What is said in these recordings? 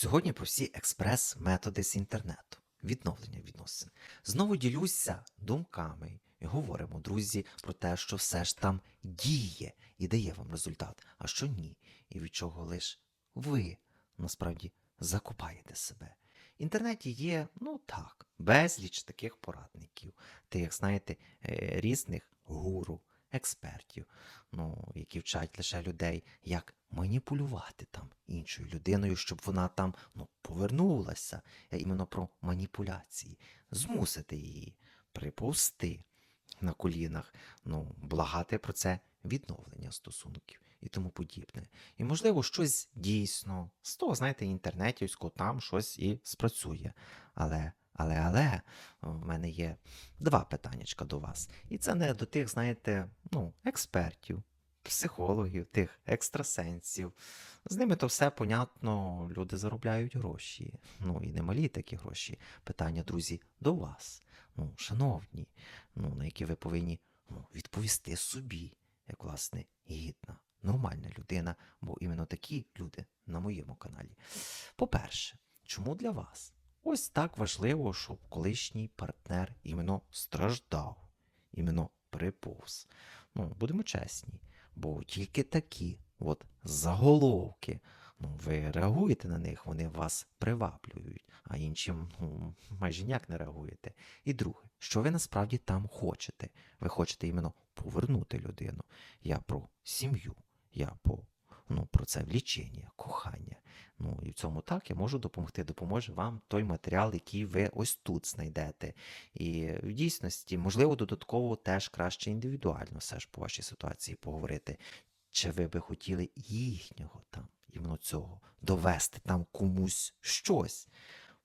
Сьогодні про всі експрес-методи з інтернету, відновлення відносин. Знову ділюся думками і говоримо, друзі, про те, що все ж там діє і дає вам результат, а що ні, і від чого лише ви насправді закупаєте себе. В інтернеті є, ну так, безліч таких порадників, тих, знаєте, е, різних гуру, експертів, ну, які вчать лише людей, як маніпулювати там іншою людиною, щоб вона там ну, повернулася. Я іменно про маніпуляції, змусити її приповзти на колінах, ну, благати про це відновлення стосунків і тому подібне. І, можливо, щось дійсно з того, знаєте, інтернетівського там щось і спрацює. Але, але, але, в мене є два питаннячка до вас. І це не до тих, знаєте, ну, експертів, психологів, тих екстрасенсів. З ними то все понятно, люди заробляють гроші. Ну і немалі такі гроші. Питання, друзі, до вас. Ну, шановні, ну, на які ви повинні ну, відповісти собі, як власне гідна, нормальна людина, бо іменно такі люди на моєму каналі. По-перше, чому для вас ось так важливо, щоб колишній партнер іменно страждав, іменно приповз. Ну, будемо чесні, бо тільки такі от заголовки. Ну, ви реагуєте на них, вони вас приваблюють, а іншим ну, майже ніяк не реагуєте. І друге, що ви насправді там хочете? Ви хочете іменно повернути людину. Я про сім'ю, я по, ну, про це влічення, кохання. Ну і в цьому так я можу допомогти. Допоможе вам той матеріал, який ви ось тут знайдете. І в дійсності, можливо, додатково теж краще індивідуально все ж по вашій ситуації поговорити. Чи ви би хотіли їхнього там, іменно цього, довести там комусь щось?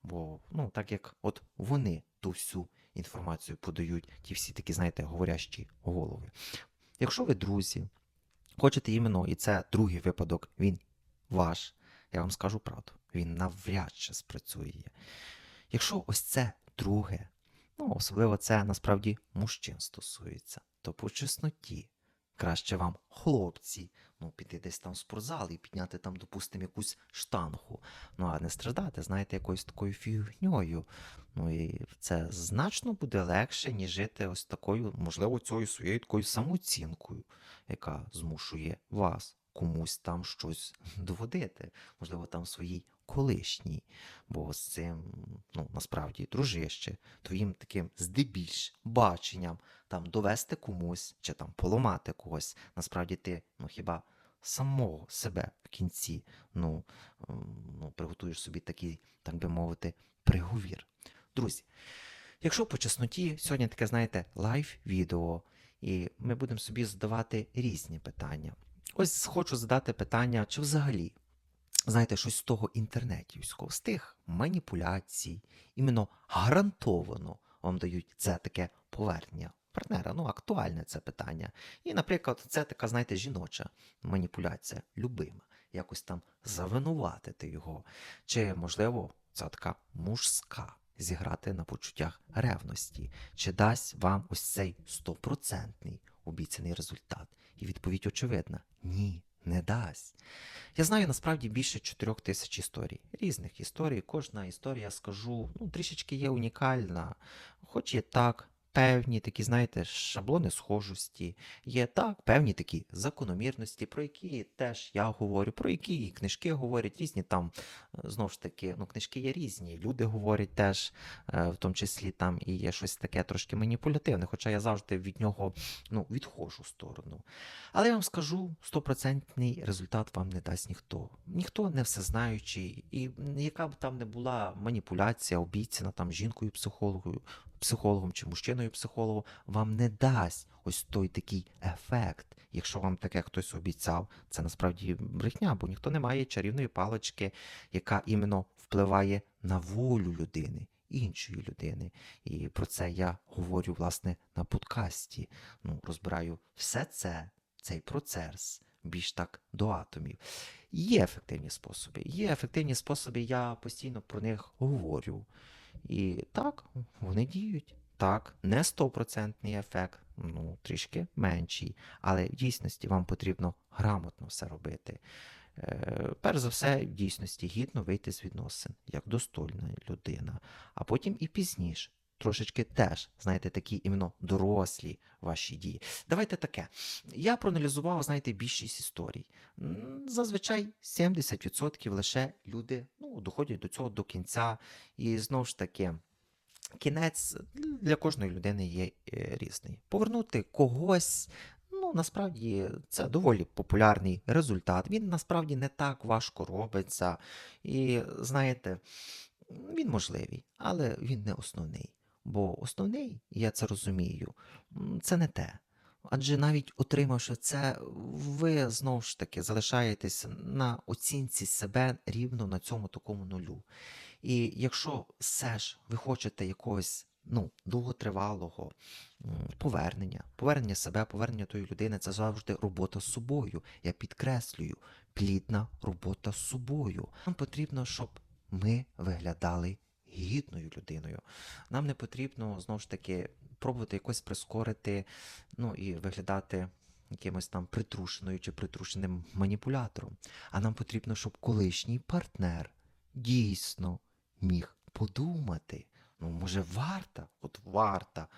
Бо, ну, так як от вони ту всю інформацію подають, ті всі такі, знаєте, говорящі голови. Якщо ви друзі, хочете іменно, і це другий випадок, він ваш, я вам скажу правду, він навряд чи спрацює. Якщо ось це друге, ну, особливо це насправді мужчин стосується, то по чесноті краще вам, хлопці, ну, піти десь там в спортзал і підняти там, допустимо, якусь штангу. Ну, а не страждати, знаєте, якоюсь такою фігньою. Ну і це значно буде легше, ніж жити ось такою, можливо, цією своєю такою самооцінкою, яка змушує вас комусь там щось доводити, можливо, там своїй колишній. Бо з цим, ну, насправді, дружище, твоїм таким здебільш баченням там довести комусь чи там поламати когось, насправді ти, ну хіба самого себе в кінці, ну, ну приготуєш собі такий, так би мовити, приговір. Друзі, якщо по чесноті, сьогодні таке, знаєте, лайв-відео, і ми будемо собі задавати різні питання. Ось хочу задати питання, чи взагалі, знаєте, щось з того інтернетівського, з тих маніпуляцій, іменно гарантовано вам дають це таке повернення партнера. Ну, актуальне це питання. І, наприклад, це така, знаєте, жіноча маніпуляція, любима, якось там завинуватити його. Чи, можливо, це така мужська зіграти на почуттях ревності, чи дасть вам ось цей стопроцентний обіцяний результат? І відповідь очевидна: ні, не дасть. Я знаю насправді більше чотирьох тисяч історій, різних історій. Кожна історія, скажу, ну, трішечки є унікальна, хоч і так. Певні такі, знаєте, шаблони схожості, є так, певні такі закономірності, про які теж я говорю, про які і книжки говорять, різні там, е, знову ж таки, ну, книжки є різні, люди говорять теж, е, в тому числі там і є щось таке трошки маніпулятивне, хоча я завжди від нього ну, відходжу в сторону. Але я вам скажу, стопроцентний результат вам не дасть ніхто. Ніхто не всезнаючий, і яка б там не була маніпуляція, обіцяна там жінкою психологою, психологом чи мужчиною психологом, вам не дасть ось той такий ефект. Якщо вам таке хтось обіцяв, це насправді брехня, бо ніхто не має чарівної палички, яка іменно впливає на волю людини. Іншої людини, і про це я говорю власне на подкасті. Ну, розбираю все це, цей процес більш так до атомів. Є ефективні способи. Є ефективні способи, я постійно про них говорю. І так, вони діють. Так, не стопроцентний ефект, ну, трішки менший, але в дійсності вам потрібно грамотно все робити. Е, перш за все, в дійсності гідно вийти з відносин, як достойна людина, а потім і пізніше. Трошечки теж, знаєте, такі іменно дорослі ваші дії. Давайте таке. Я проаналізував, знаєте, більшість історій. Зазвичай 70% лише люди ну, доходять до цього до кінця. І знову ж таки, кінець для кожної людини є е, різний. Повернути когось. Ну, насправді це доволі популярний результат. Він насправді не так важко робиться. І знаєте, він можливий, але він не основний. Бо основний, я це розумію, це не те. Адже навіть отримавши це, ви знову ж таки залишаєтесь на оцінці себе рівно на цьому такому нулю. І якщо все ж ви хочете якогось ну, довготривалого повернення, повернення себе, повернення тої людини, це завжди робота з собою. Я підкреслюю, плідна робота з собою. Нам потрібно, щоб ми виглядали гідною людиною. Нам не потрібно знову ж таки пробувати якось прискорити, ну і виглядати якимось там притрушеною чи притрушеним маніпулятором. А нам потрібно, щоб колишній партнер дійсно міг подумати. Ну, може, варта, от варта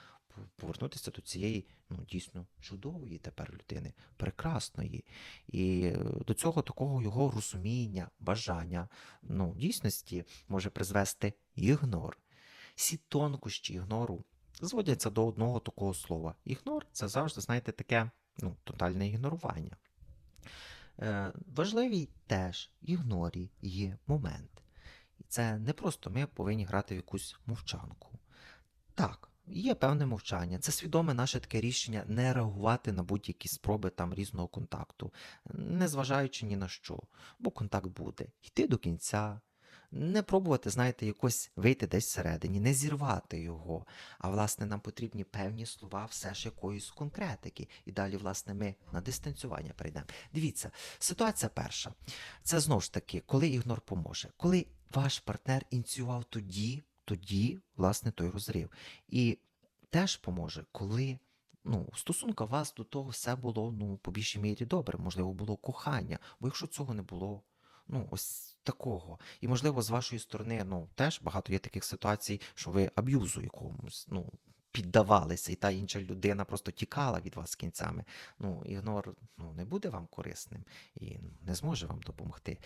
повернутися до цієї ну, дійсно чудової тепер людини, прекрасної. І е, до цього такого його розуміння, бажання, ну, дійсності може призвести ігнор. Всі тонкощі ігнору зводяться до одного такого слова. Ігнор це завжди, знаєте, таке ну, тотальне ігнорування. Е, важливий теж ігнорі є момент. І це не просто ми повинні грати в якусь мовчанку. Так, є певне мовчання. Це свідоме наше таке рішення не реагувати на будь-які спроби там різного контакту, незважаючи ні на що, бо контакт буде. Йти до кінця, не пробувати, знаєте, якось вийти десь всередині, не зірвати його. А власне нам потрібні певні слова, все ж якоїсь конкретики. І далі, власне, ми на дистанціювання перейдемо. Дивіться, ситуація перша. Це знову ж таки, коли ігнор поможе. Коли ваш партнер ініціював тоді, тоді, власне, той розрив. І теж поможе, коли. Ну, стосунка вас до того все було ну, по більшій мірі добре, можливо, було кохання. Бо якщо цього не було, ну, ось такого. І, можливо, з вашої сторони, ну, теж багато є таких ситуацій, що ви аб'юзу якомусь, ну, піддавалися, і та інша людина просто тікала від вас кінцями. Ну, ігнор ну, не буде вам корисним і не зможе вам допомогти.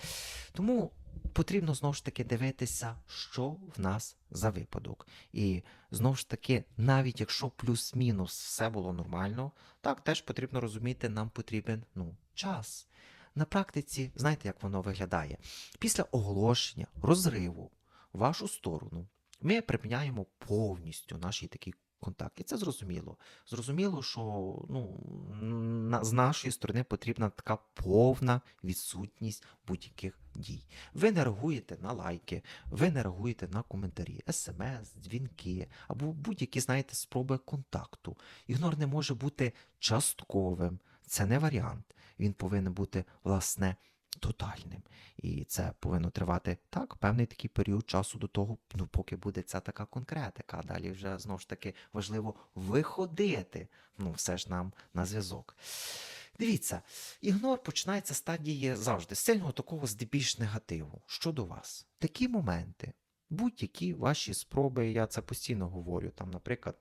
Тому потрібно знову ж таки дивитися, що в нас за випадок. І знову ж таки, навіть якщо плюс-мінус все було нормально, так теж потрібно розуміти, нам потрібен ну, час. На практиці, знаєте, як воно виглядає? Після оголошення, розриву в вашу сторону ми припиняємо повністю наш такий контакт. І це зрозуміло. Зрозуміло, що ну, на, з нашої сторони потрібна така повна відсутність будь-яких дій. Ви не реагуєте на лайки, ви не реагуєте на коментарі, смс, дзвінки або будь-які, знаєте, спроби контакту. Ігнор не може бути частковим. Це не варіант. Він повинен бути, власне, тотальним. І це повинно тривати так, певний такий період часу до того, ну, поки буде ця така конкретика. Далі вже знову ж таки важливо виходити, ну, все ж нам на зв'язок. Дивіться, ігнор починається стадії завжди сильного такого здебільш негативу щодо вас. Такі моменти, будь-які ваші спроби, я це постійно говорю. Там, наприклад,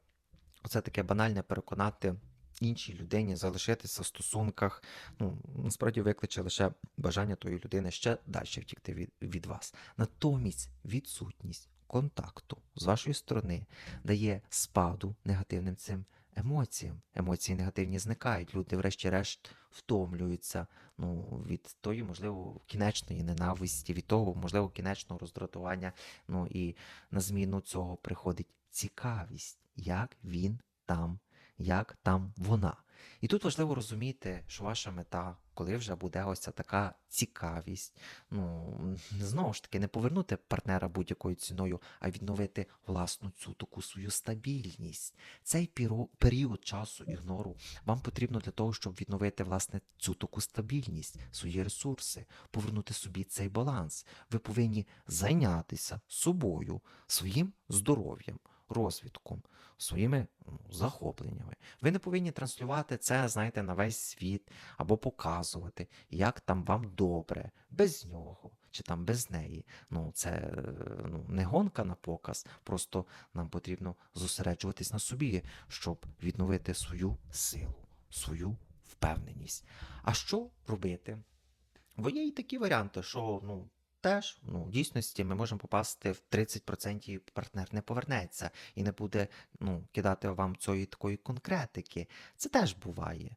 оце таке банальне переконати іншій людині залишитися в стосунках, ну, насправді викличе лише бажання тої людини ще далі втікти від, від вас. Натомість відсутність контакту з вашої сторони дає спаду негативним цим емоціям. Емоції негативні зникають. Люди, врешті-решт, втомлюються ну, від тої, можливо, кінечної ненависті, від того, можливо, кінечного роздратування. Ну і на зміну цього приходить цікавість, як він там як там вона. І тут важливо розуміти, що ваша мета, коли вже буде ось ця така цікавість, ну знову ж таки, не повернути партнера будь-якою ціною, а відновити власну цю таку свою стабільність. Цей період часу ігнору вам потрібно для того, щоб відновити власне цю таку стабільність, свої ресурси, повернути собі цей баланс. Ви повинні зайнятися собою, своїм здоров'ям розвідком, своїми ну, захопленнями. Ви не повинні транслювати це, знаєте, на весь світ або показувати, як там вам добре, без нього чи там без неї. Ну, це ну, не гонка на показ, просто нам потрібно зосереджуватись на собі, щоб відновити свою силу, свою впевненість. А що робити? Бо є і такі варіанти, що ну. Теж ну, в дійсності ми можемо попасти в 30% партнер не повернеться і не буде ну, кидати вам цієї такої конкретики. Це теж буває.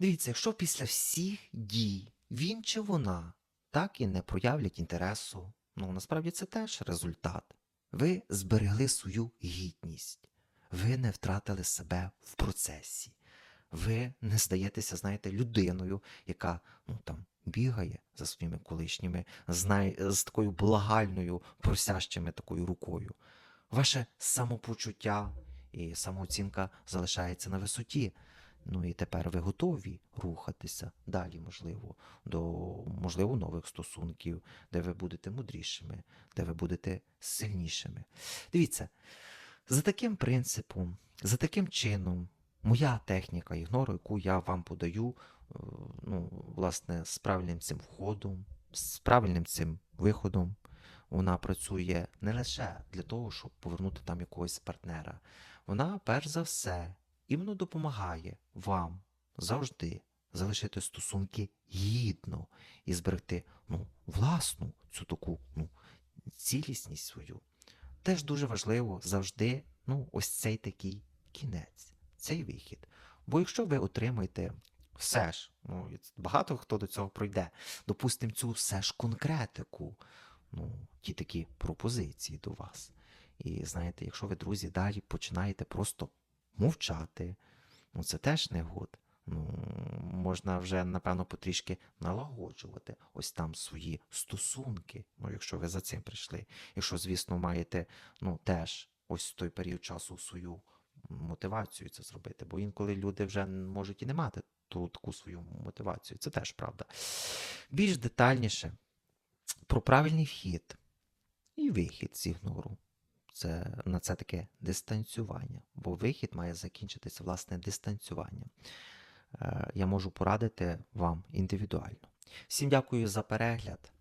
Дивіться, якщо після всіх дій він чи вона так і не проявлять інтересу, ну насправді це теж результат. Ви зберегли свою гідність, ви не втратили себе в процесі, ви не здаєтеся, знаєте, людиною, яка ну там бігає за своїми колишніми, з, такою благальною, просящими такою рукою. Ваше самопочуття і самооцінка залишається на висоті. Ну і тепер ви готові рухатися далі, можливо, до можливо нових стосунків, де ви будете мудрішими, де ви будете сильнішими. Дивіться, за таким принципом, за таким чином, моя техніка ігнору, яку я вам подаю, ну, власне, з правильним цим входом, з правильним цим виходом, вона працює не лише для того, щоб повернути там якогось партнера. Вона, перш за все, іменно допомагає вам завжди залишити стосунки гідно і зберегти ну, власну цю таку ну, цілісність свою. Теж дуже важливо завжди ну, ось цей такий кінець, цей вихід. Бо якщо ви отримаєте все ж, ну, багато хто до цього пройде, допустимо, цю все ж конкретику, ну, ті такі пропозиції до вас. І знаєте, якщо ви, друзі, далі починаєте просто мовчати, ну це теж не год. Ну, можна вже, напевно, потрішки налагоджувати ось там свої стосунки, ну, якщо ви за цим прийшли. Якщо, звісно, маєте ну, теж ось той період часу свою мотивацію це зробити. Бо інколи люди вже можуть і не мати ту таку свою мотивацію. Це теж правда. Більш детальніше про правильний вхід і вихід з ігнору. Це на це таке дистанціювання, бо вихід має закінчитися власне дистанціюванням. Е, Я можу порадити вам індивідуально. Всім дякую за перегляд.